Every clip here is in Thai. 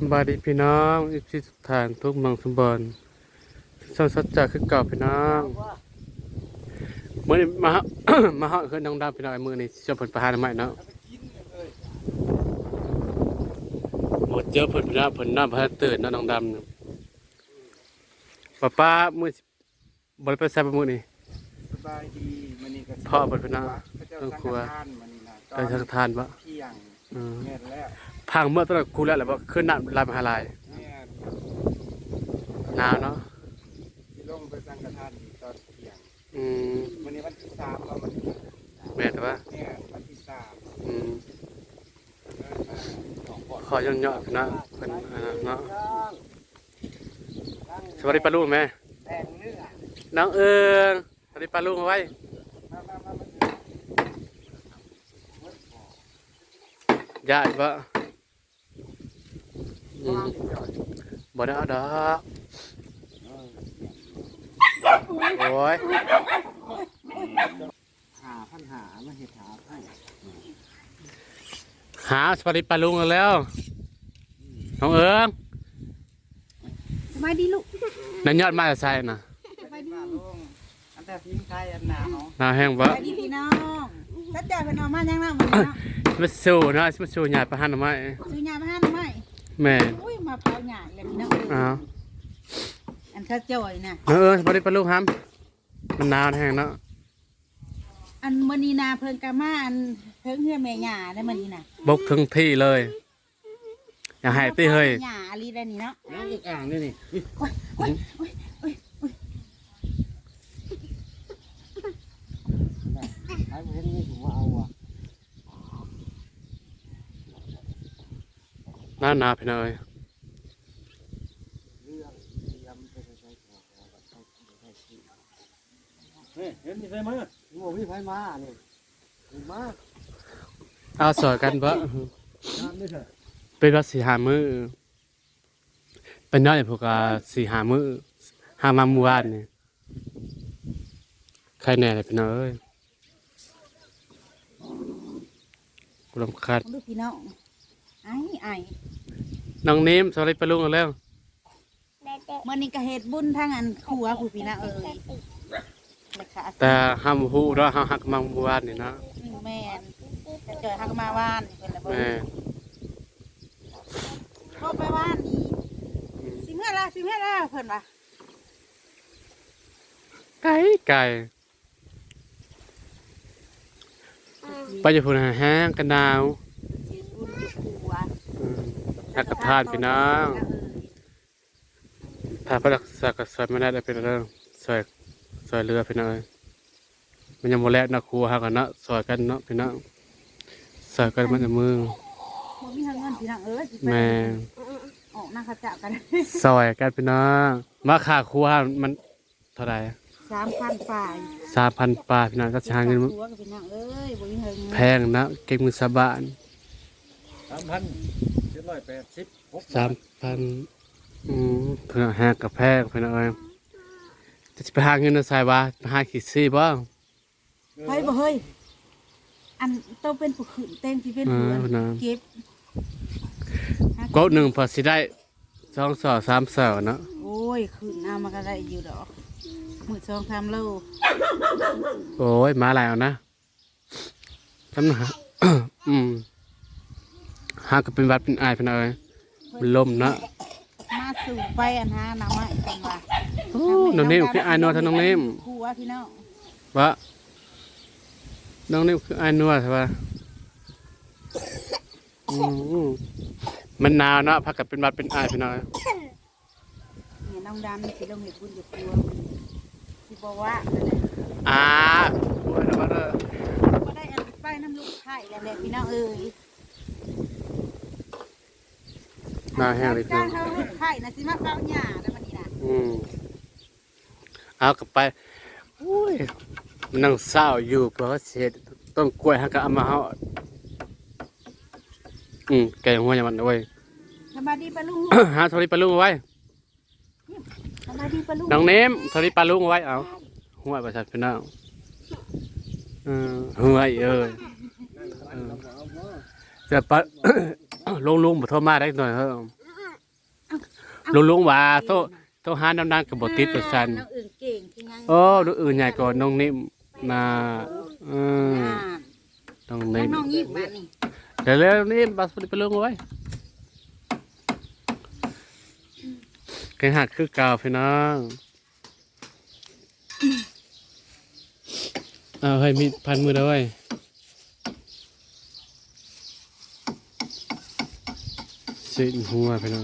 สำบายดีพี่น้องอิสิสุทานทุกเมังสมบันสันสัจจะคือเก่าพี่น้องเมื่อนี้มาฮะมาฮะคือน้องดำพี่น้องไอ้มือนี่จะผลประหารใหม่เนาะหมดเจอผลพี่น้องผลน้ำพระตื่นเนาะน้องดำเนาะป้าป้ามือบริไปใส่ประมือนี่สบายดีมันนี่ก็พ่อเปิดพนักพระเจ้าเออสังครัวฆทานมันนี่นะตอไปนทางทานปะเที่ยงอืมแม่นแล้ว พังเมื่อตอนกูแล้วแหละว่าขึ้นน้ำลายมหาลัยแม่นหนาวเนาะที่ลงไปสังฆทานอีกตอนเที่ยงอืมมันนี่วันที่สามเรามันนี่แม่แต่ว่าแม่นวันที่สามอืมเดินมาสองคนขอย่นๆนะเพิ่นอันนั้นเนาะสวัสดีป้าลุงแม่แดงเนื้อน้องเอิงสวัสดีป้าลุงเอาไว้มามามามาญาติ บ่อืมบ่ได้เอาดอกโอ้ยหาพันหามาเห็ดหาพันหาสวัสดีป้าลุงแล้วน้องเอิงสบายดีลูกนั่นยอดมาจะใส่น่ะสบายดีมาลงอันแต่ทิ้งไทยอันหนาวหน้าแห้งสบ่บายดีพี่น้องถ้าเจอเป็นออกมายังน้ำมันเนาะมาสู้เนาะมาสู้ญาติประหารเอาไว้ซื้อยามาให้หน่อยไหม แม่นอุ้ยมาเผาหยาเลยพี่น้องอ้าวอันถ้าเจอยนะน้องเอิงสวัสดีป้าลุงครับมันหนาวแห้งเนาะอันมณีนาเพิ่งกามาอันเพิ่งเฮือแม่หยาได้มณีนาบกถึงที่เลย อย่าให้ตีเฮ้ยหยาลีได้นี่เนาะน้ำอึกอ่างนี่นี่โอ้ยโอ้ยโอ้ยโอ้ยโอ้ยไอ้เห็นนี่ผมว่าเอาอะ หน้าหนาวพี่น้อยเรื่องเตรียมไปใช้ของแบบใช้ใช้ชีเฮ้ยเห็นมีไฟมาโอ้มีไฟมาเนี่ยมีมาเอาสอยกันบ่น้ำไม่เถอะเป็นว่าสี่หามือเป็นน้อยพวกอ่าสี่หามือหามาเมื่อวานนี่ใครแน่เลยพี่น้อยเอ้ยกูรำคาญลูกพี่น้องไอ้ไอ้ น้องนิ่มสวัสดีปะลุงกันแล้วมื่อนี้ก็เฮ็ดบุญทางอันครัวผู้พี่น้าเอ้ยราคาแต่ห้ามหูเราะห้าหักมาเมื่อวานนี่นะแม่นจะเจอฮักมาว่านเป็นระเบิแม่ดพอไปว่านนี่สิเมื่อละสิเมื่อละเพิ่นว่าไก่ไก่ไปจะพูดหาแห้งกันหนาว สิบุญอยู่ครัว อืม หักกระทานพี่น้องถ้าพระรักษาก็สวยไม่ได้ได้เป็นเรื่องสวยสวยเรือพี่น้องเอ้ยมันยังโมแลกนะครูหากันเนาะสวยกันเนาะพี่น้องสวยกันมันจะมือบ่มีทางเงินพี่น้องเอ้ยสิไปแม่ออกหน้าเขาจะกันสวยกันพี่น้องมาค่าครูหามันเท่าไหร่3,000ฝ่ายสามพันบาทพี่น้องก็จะหาเงินครัวกับพี่น้องเอ้ยบ่มีเงินแพงนะเก่งมือสะบานสามพันเจ็ด ร้อยแปดสิบหกสามพันอืมเพื่อหากับแพงพี่น้องเอ้ยจะไปหาเงินเอาใส่ว่าไปหาขีดซี่บ่เฮ้ยบ่เฮ้ยอันต้องเป็นผู้ขืนเต้นที่เป็นเอผู้ออันพี่น้องเก็บก็หนึ่งพอสิได้สองสอสามสอเนาะโอ้ยขืนเอามาก็ได้อยู่ดอกมื้อ2 3โลโอ้ยมาแล้วนะทำนะอืม หาก็เป็นหวัดเป็นไอายเป็นอะไรมันลมนะมาสู่ไปอันหาหน้ำไม้กันว่าน้องนิ่มคือไอายนวดท่านน้องนิ่มครัวพี่น้องวะน้องนิ่มคือไอายนวดใช่ปะอืมมันหนาวเนาะพักกับเป็นหวัดเป็นไอายเป็นอะไรเนี่ยน้องดำสิลงเห็ดบุญอยู่ครัวสิบอกว่านั่นแหละอ่าโอ้ยนะมาเด้อก็ได้อันไปน้ำลูกไข่แล้วแหละพี่น้องเอ้ย หน้าแห้งเลยพี่กาน้อรงเขาลูกไข่นะสิมาเฝ้าหญ้าแล้วมันนี่นะอืมเอากลับไปอุ้ยมันนั่งเศร้าอยู่เพราะว่าเศษต้นกล้วยฮักก็เอามาเฮาอืมแกงหัวอย่างมันเอาไว้สบายดีปะลุงหาสวัสดีปลาลุงเอาไว้สบายดีปะลุงน้องเนมสวัสดีปลาลุงเอาไว้เอาหัวประชาชนเอาเออหัวเอ้ยเออจะปลา ลุงลุงบ่โทรมาได้หน่อยเฮ้อลุงลุงว่าโตโตหาดำๆกับบติดประชันน้องอื่นเก่งที่ยังโอ้ดูอื่นใหญ่กว่าน้องนิ่มนาเอออ่าน้องแล้วนิ่มน้องยิ้มมานี่เดี๋ยวเร็วนี่บัสไปลงไว้แกงหักคือเก่าพี่น้องเอาให้มีพันมือด้วย สิหัวพี่น้อง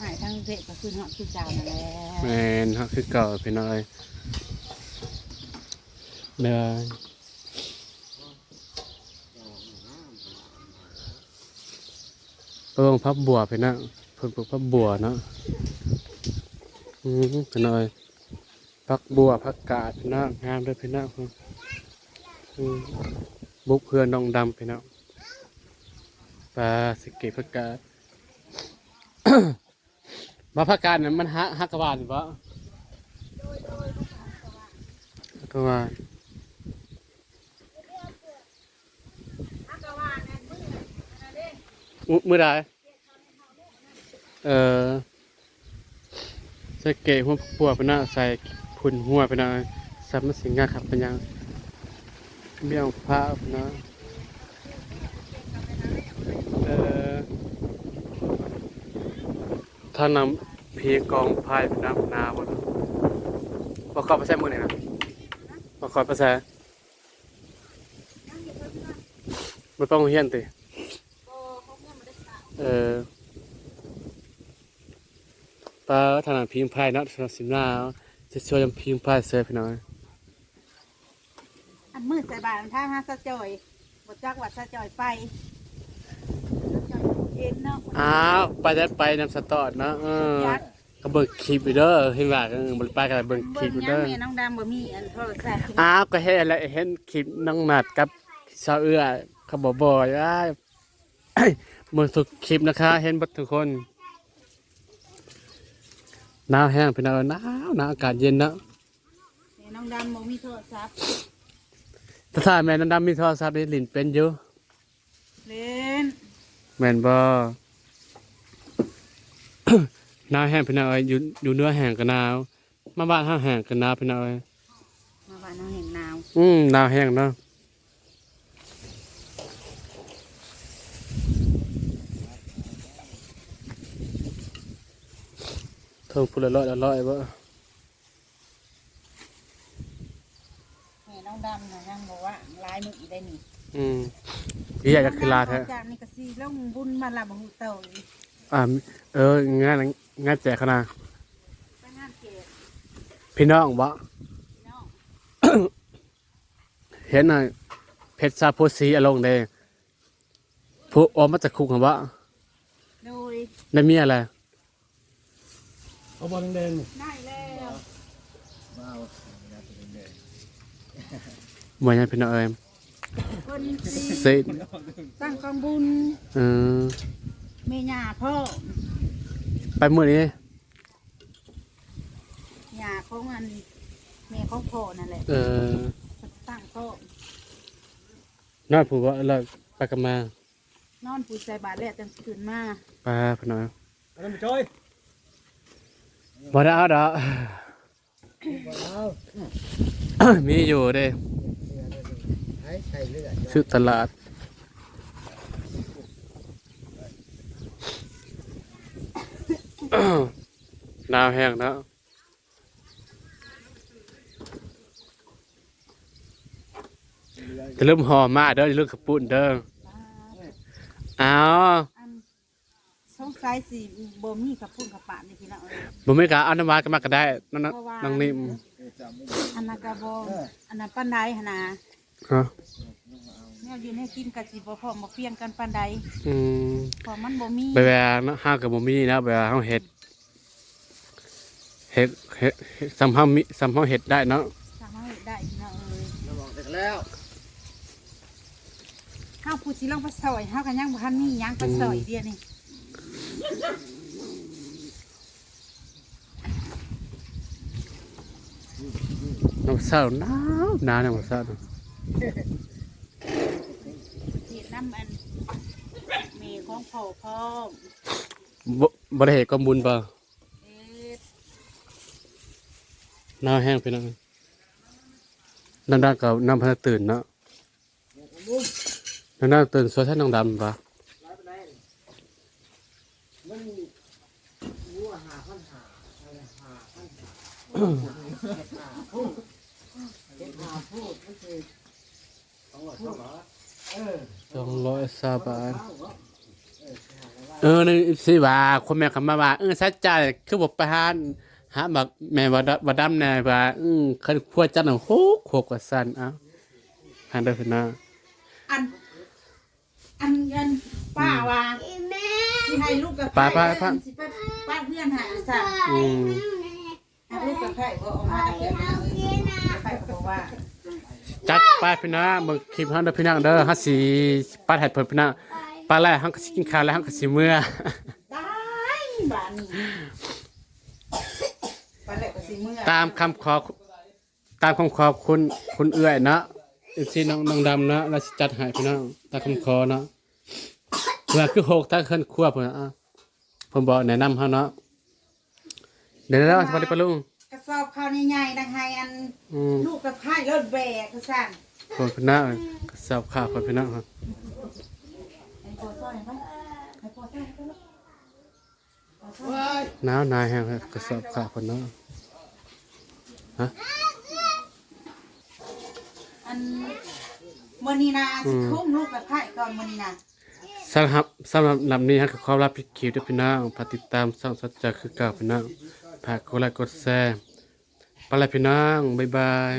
หายทั้งเด็กก็คือเนาะคือเจ้านั่นแหละแมนหักคือเก่าพี่น้องเด้อเออพับบัวพี่น้องเพิ่นปลูกพับบัวเนาะอืมพี่น้อย พักบัวพักกาดพี่น้องงามด้วยพี่น้องบุกเพื่อนน้องดำพี่น้องปลาสเกิพักกาดมาพักกาดนั้นมันฮักฮักกะบาลหรือเปล่าฮักกะบาลมือใดเออสเกะหัวปัวไปหน้าใส่ พุ่นหัวไปหน้าซับมันสิงงาขับเป็นยังเบี้ยวผ้าไปหน้าเออถ้านำเพียงกองพายไปน้ำนาบนบอกขอไปใส่มือหน่อยนะบอกอไปใส่ไม่ต้องเฮียนติเออปลาถนัดพิงพายเนาะสำหรับสิมลาว จะช่วยยำพิงพายเซฟพี่น้อยอันมืดใส่บาตรทางฮะสะจอยบจักวัดสะจอยไปสะจอยเย็นเนาะอ้าวไปได้ไปนำสตอดเนาะเออก็เบิกคลิปอยู่เด้อเห็นว่าก็บริไปกันเบิกคลิเบิ่ปงอยู่ยังเด้อแม่น้องดำบ่มีอันโทรศัพท์อ้าวก็เห็นอะไรเห็นคลิปน้องหนัดกับสาวเอื้อเขาบอกบ่อยอ้ายมือสุดคลิปนะคะ เห็นเบัดทุกคน หนาวแห้งพี่น้อยหนาวหนาวอากาศเย็นเนาะแม่น้องดำบ่มีโทรศัพท์แต่ถ้าแม่นันดำมีโทรศัพท์นี่ลิ้นเป็นอยู่เล่นแม่นบ่ หนาวแห้งพี่น้อยอยู่อยู่เนื้อแห้งก็หนาว มาบ้านห้าแห้งก็หนาวพี่น้อยมาบ้านน้องเห็นหนาว อืมหนาวแห้งเนาะ เท่าพูดละร้อยละร้อยบ่แม่น้องดำน่ะยังบอกว่าลายมืออีได้นี่อืมพี่อยากจะคือลาแท้จากนี่ก็สิลงบุญมาละบ่ฮู้เต่าอีกอ่าเอองานงานแจกขนาดไปงานเกศพี่น้องบ่ พี่น้องเห็นน่ะเพชรซาโพสีอารมณ์เด้ผู้ออกมาจากคุกหั่นบ่โดยได้มีอะไร เอาบอลแดงได้แล้วมาเอาบ่ยังพี่น้องเอ้ยเพิ่นสิสิสร้างกองบุญเออแม่ย่าพ่อไปมื้อนี้ย่าของอันแม่ของพ่อนั่นแหละเออตั้งโต๊ะนอนผู้ว่าแล้วไปกันมานอนปูใส่บาตรแล้วจังสิขึ้นมาไปพี่น้องอันนั้นไปจ้อย บ่ได้เอาดอกเอามีอยู่เด้ใช้ใส่เลือดซื้อตลาดหนาวแห้งนะจะเริ่มห่อมาเด้ออย่าลืมกระปุ่นเด้อเอาอั นสงสัยสิบ่มีกับพุ่นกับปานนี่พี่น้องเอ้ยบ่มีกะเอาน้ำหวานกันมาก็ได้น้องน้องน้องนิ่มอันนั้นก็บ่อันนั้นปานใดหั่นน่ะฮะแนวอยู่ในกินก็สิบ่พร้อมบ่เพียงกันปานใดอืมเพราะมันบ่มีไปแวงเนาะห้ากับบ่มีนะไปแวงเฮาเฮ็ดเฮ็ดเฮ็ดเฮ็ดซ้ำเฮามีซ้ำเฮาเฮ็ดได้เนาะสามารถเฮ็ดได้พี่น้องเอ้ยเราบอกเสร็จแล้วเฮาผู้สิลงไปซอยเฮาก็ยังบ่ทันมีหยังไปซอยเดียวนี่ น้ำเศร้น้ำน้าเน้ำเศร้าฉีดน้ำอันมีของพ่อพ่อบบริเหตุก็บุญป่ะน้าแห้งไปนะน้ำดำกับน้ำพันตื่นเนาะน้ำดำตื่นสวยท่านน้อดำป่ะายไปไหนมันวัวหาพันหาอะไรหาพันหาเห็ดหาพูดเห็ดหาพูดมันคื อต้องหลอดต้องหลอดเออสองร้อยสาบาทเอาวะเออหาอะไรวะเออนี่สิว่าคนแม่คำมาว่าเออสัจจะคือบ่ไปหาหาบักแม่บ่ดบ่ดำแน่ว่าอือคันพวกจันทร์โหกโคกว่าซั่นเอ้าหันเด้อพี่น้องอันอันเงินป้าว่าสิให้ลูกกับป้าป้าป้าสิไปป้าเพื่อนหาสั่งอืมให้ ลูกกับไข่บ่ออกมาแต่เกิดมาไข่ก็บอกว่าจัดไปพี่น้องเบิ่งคลิปเฮาเด้อพี่น้องเด้อเฮาสิปัดให้เพิ่นพี่น้องปลาแรกเฮาก็สิกินข้าวแล้วเฮาก็สิเมื่อได้บ้านนี้ไปแล้วก็สิเมื่อตามคำขอตามคำขอบคุณคุณเอื้อยเนาะอีกทีน้องน้องดำเนาะเราสิจัดให้พี่น้องตามคำขอเนาะเพื่อคือหกถ้าขึ้นครัวเพิ่นอะผมบอกแนะนำเฮาเนาะ เดี๋ยวแล้วสวัสดีปะลุงกระสอบข้าวใหญ่ๆดังไห้อันอืมลูกกับไข่รถแบกก็สั่นขอบคุณนะกระสอบข้าวขอบคุณนะครับให้พ่อซ่อนให้พ่อให้พ่อซ่อนให้พ่อลูกพ่อซ่อนเว้ยหนาวนายแห้งครับกระสอบข้าวเพิ่นเนาะฮะ อันมื้อนี้นะสิคุ้มลูกกับไข่ก่อนมื้อนี้นะสำหรับสำหรับลำนี้ฮะก็ขอรับผิดคิวด้วยพี่น้องฝากติดตามช่องสัจจะคือเก่าพี่น้อง ฝากกดไลค์กดแชร์ไปแล้วพี่น้อง บ๊ายบาย